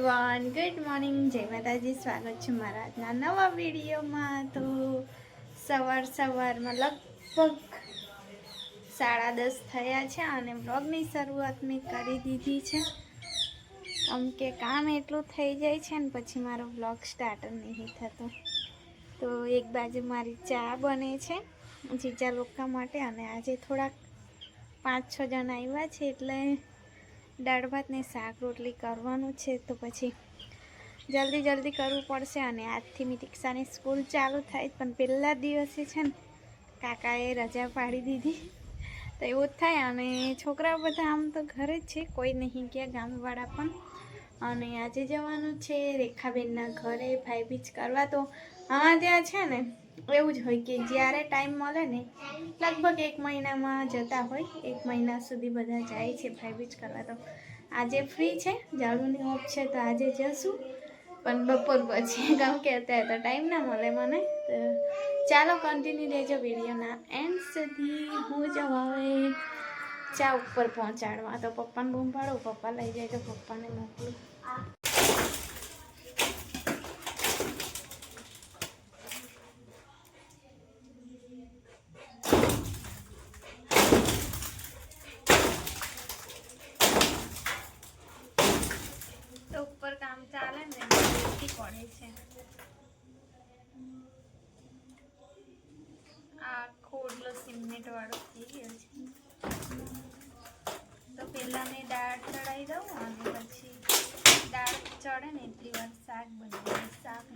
Everyone good morning જય માતાજી. સ્વાગત છે મારા આજના નવા વિડીયોમાં. તો સવાર સવારમાં લગભગ સાડા દસ થયા છે અને બ્લોગની શરૂઆત મેં કરી દીધી છે. કેમ કે કામ એટલું થઈ જાય છે ને પછી મારો બ્લોગ સ્ટાર્ટ નહીં થતો. તો એક બાજુ મારી ચા બને છે જીજા લોકો માટે અને આજે થોડાક પાંચ છ જણ આવ્યા છે એટલે દાળ ભાતને શાક રોટલી કરવાનું છે તો પછી જલ્દી જલ્દી કરવું પડશે અને આજથી મિતિક્ષાની સ્કૂલ ચાલુ થાય પણ પહેલા દિવસે છે ને કાકાએ રજા પાડી દીધી. તો એવું જ થાય અને છોકરાઓ બધા આમ તો ઘરે જ છે, કોઈ નહીં ગયા ગામવાળા પણ. અને આજે જવાનું છે રેખાબેનના ઘરે ભાઈ બીજ કરવા. તો આમાં ત્યાં છે ને એવું જ હોય કે જ્યારે ટાઈમ મળે ને, લગભગ એક મહિનામાં જતા હોય. એક મહિના સુધી બધા જાય છે ભાઈબીજ કરવા તો. આજે ફ્રી છે, ઝાડુની ઓફ છે તો આજે જશું. પણ બપોર પછી કામ કે અત્યારે તો ટાઈમ ના મળે મને. તો ચાલો કન્ટિન્યુ રહેજો વિડીયોના. એન્ડ સુધી હું જવા હવે ચા ઉપર પહોંચાડવા. તો પપ્પાને બૂમ પાડો પપ્પા લઈ જાય તો પપ્પાને મોકલું તો ઉપર કામ ચાલે ને બેસી પડે છે આ ખોડલો સિમેન્ટ વાળો થઈ ગયો છે. તો પહેલા મેં દાળ ચડાવી દઉં અને પછી દાળ ચડે ને એટલી વાર શાક બની શાક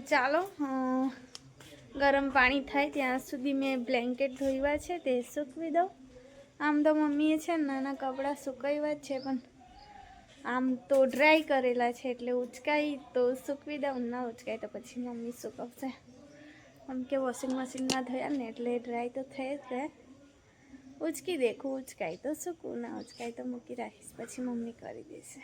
ચાલો ગરમ પાણી થાય ત્યાં સુધી મેં બ્લેન્કેટ ધોઈવા છે, તે સૂકવી દઉં. આમ તો મમ્મીએ છે નાના કપડાં સુકાવ્યા જ છે, પણ આમ તો ડ્રાય કરેલા છે, એટલે ઉચકાઈ તો સૂકવી દઉં, ના ઉચકાય તો પછી મમ્મી સૂકવશે. આમ કે વોશિંગ મશીનમાં ધોયા ને એટલે ડ્રાય તો થઈ જ ગયા. ઉચકી દેખું, ઉચકાય તો સૂકવું, ના ઉચકાય તો મૂકી રાખીશ, પછી મમ્મી કરી દેશે.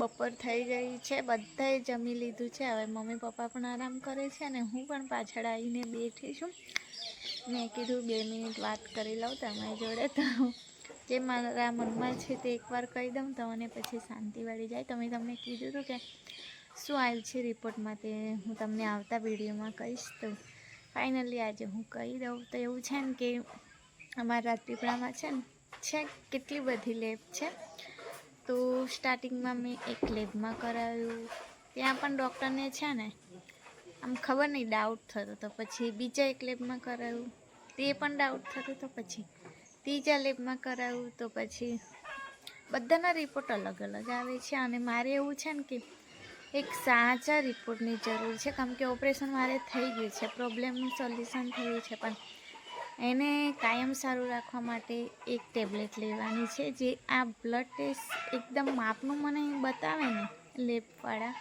બપોર થઈ ગઈ છે, બધાએ જમી લીધું છે. હવે મમ્મી પપ્પા પણ આરામ કરે છે અને હું પણ પાછળ આવીને બેઠી છું. મેં કીધું બે મિનિટ વાત કરી લઉં તમારી જોડે. તો જે મારા મનમાં છે તે એકવાર કહી દઉં તમને પછી શાંતિ વળી જાય. તમે તમને કીધું હતું કે શું આવ્યું છે રિપોર્ટમાં તે હું તમને આવતા વિડીયોમાં કહીશ. તો ફાઇનલી આજે હું કહી દઉં તો એવું છે ને કે અમારા રાજપીપળામાં છે ને, છે કેટલી બધી લેબ છે? તો સ્ટાર્ટિંગમાં મેં એક લેબમાં કરાવ્યું. ત્યાં પણ ડૉક્ટરને છે ને, આમ ખબર નહીં ડાઉટ થતો તો પછી બીજા એક લેબમાં કરાવ્યું. તે પણ ડાઉટ થતો તો પછી ત્રીજા લેબમાં કરાવ્યું તો પછી બધાના રિપોર્ટ અલગ અલગ આવે છે. અને મારે એવું છે ને કે એક સાચા રિપોર્ટની જરૂર છે. કારણ કે ઓપરેશન મારે થઈ ગયું છે પ્રોબ્લેમનું સોલ્યુશન થયું છે. પણ એને કાયમ સારું રાખવા માટે એક ટેબ્લેટ લેવાની છે, જે આ બ્લડ ટેસ્ટ એકદમ માપનું મને બતાવે ને, લેબવાળા,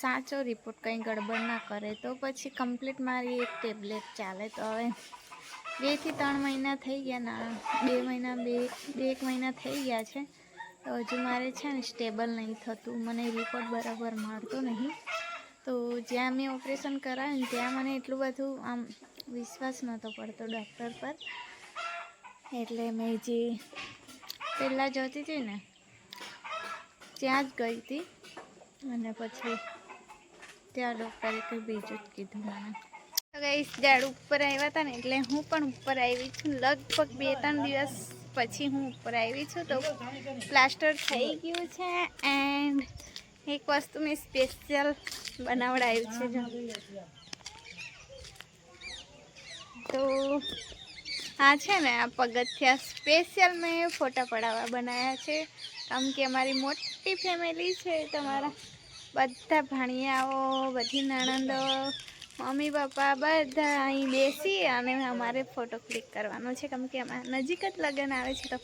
સાચો રિપોર્ટ કંઈ ગડબડ ના કરે, તો પછી કમ્પ્લીટ મારી એક ટેબ્લેટ ચાલે તો હવે બેથી ત્રણ મહિના થઈ ગયા ના, બે મહિના, બે બે એક મહિના થઈ ગયા છે, તો હજુ મારે છે ને સ્ટેબલ નહીં થતું, મને રિપોર્ટ બરાબર મળતો નહીં. તો જ્યાં મેં ઓપરેશન કરાવ્યું ત્યાં મને એટલું બધું આમ વિશ્વાસ નહોતો પડતો ડૉક્ટર પર. એટલે મેં જે પહેલાં જતી હતી ને, ત્યાં જ ગઈ હતી. અને પછી ત્યાં ડૉક્ટરે કંઈ બીજું જ કીધું મને. તો ઝાડ ઉપર આવ્યા હતા ને, એટલે હું પણ ઉપર આવી છું. લગભગ બે ત્રણ દિવસ પછી હું ઉપર આવી છું. તો પ્લાસ્ટર થઈ ગયું છે એન્ડ એક વસ્તુ મેં સ્પેશિયલ બનાવડાવ્યું છે તો આ છે ને, આ પગથિયા સ્પેશિયલ મેં ફોટા પડાવવા બનાવ્યા છે. કારણ કે અમારી મોટી ફેમિલી છે, તમારા બધા ભાણિયાઓ, બધી નણંદો, મમ્મી, પપ્પા બધા અહીં બેસી અને અમારે ફોટો ક્લિક કરવાનો છે. કેમ કે અમારા નજીક જ લગ્ન આવે છે, તો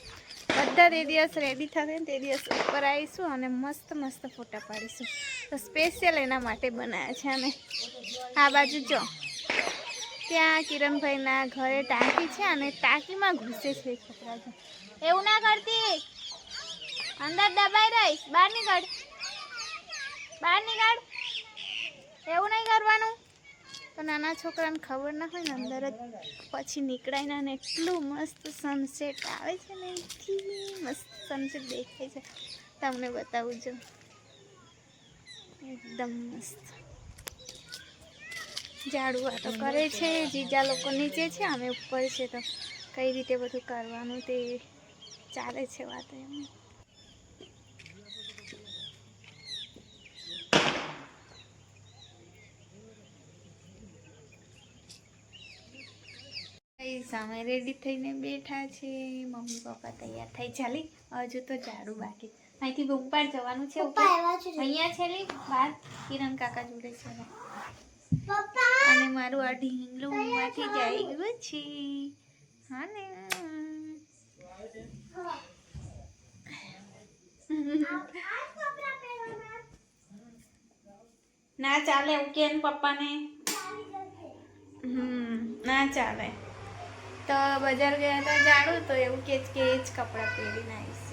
બધા તે દિવસ રેડી થશે તે દિવસ ઉપર આવીશું અને મસ્ત મસ્ત ફોટા પાડીશું. તો સ્પેશિયલ એના માટે બનાવ્યા છે અને આ બાજુ જો. ત્યાં કિરણભાઈના ઘરે ટાંકી છે અને ટાંકીમાં ઘૂસે છે છોકરા છે એવું ના કરતી. અંદર દબાઈ રહીશ. બહાર નીકળ. બહાર નીકળ. એવું નહીં કરવાનું. તો નાના છોકરાને ખબર ના હોય ને, અંદર જ પછી નીકળાય ના એટલું મસ્ત સનસેટ આવે છે ને, એટલી મસ્ત સનસેટ દેખાય છે. તમને બતાવું છું. એકદમ મસ્ત. ઝાડુ આ તો કરે છે, જીજા લોકો નીચે છે, અમે ઉપર છે, તો કઈ રીતે બધું કરવાનું તે ચાલે છે વાત એમ. સામે રેડી થઈને બેઠા છે. મમ્મી પપ્પા તૈયાર થઈ. ચાલી હજુ તો ઝાડુ બાકી. અહીંથી બુમ્પાડ જવાનું છે અહીંયા છે લી બાર. કિરણ કાકા જોડે છે. અને મારું આ ઢીંગલું માંથી જઈ ગયું છે. હા ને? ના ચાલે એવું કે ને પપ્પાને હમ ના ચાલે. તો બજાર ગયા હતા જાડું તો એવું કે કે એ જ કપડાં પહેરીને આવીશ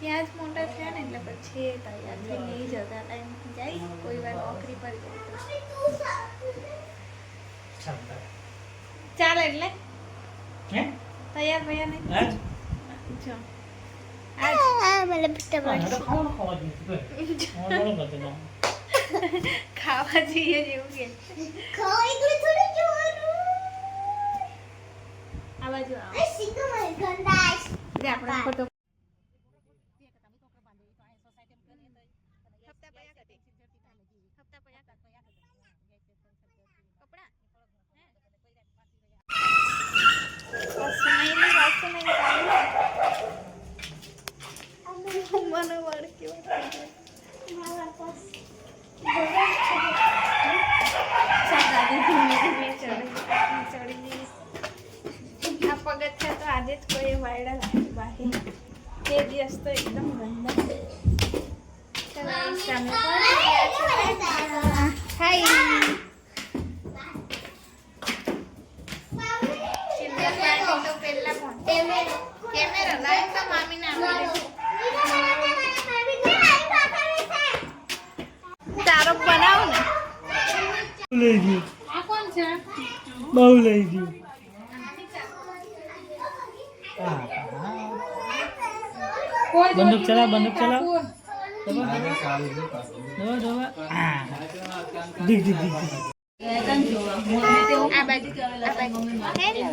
ત્યાં જ મોટા થયા ને એટલે પછી તૈયાર થઈને નહીં જતા હતા. એમ જાય કોઈ વાર નોકરી પર જાય તો. ચાલે એટલે? તૈયાર ભૈયા નહીં આજ? જો. ખાવા જઈએ જેવું કે આ બાજુ આવો. જે આપણે ફોટો હપ્તા પયા કટે હપ્તા પયા કટે કપડા હે? કશું નહીં લી, કશું નહીં ચાલે. મને વળગ્યું. ચાલ દાદી ધીમે ધીમે ચડી ચડી જઈશ. આ પગથિયા તો આજે જ કોઈ વાયડા લાગે બાકી તે દિવસ તો એકદમ ગંદા ચાલો અહીં સામે પડી ગયા છે. હાય ચિલ્ડ્રન પાર્ટી તો પહેલા પહોંચી. કેમેરા લાઈવ તો મામીને આપી દે. તારો બનાવ ને લઈ ગયું આ કોણ છે બહુ લઈ ગયું હા, હા. બંદૂક ચલાવ બંદૂક ચલાવ. આ બાજુ. આ બાજુ. હેલો.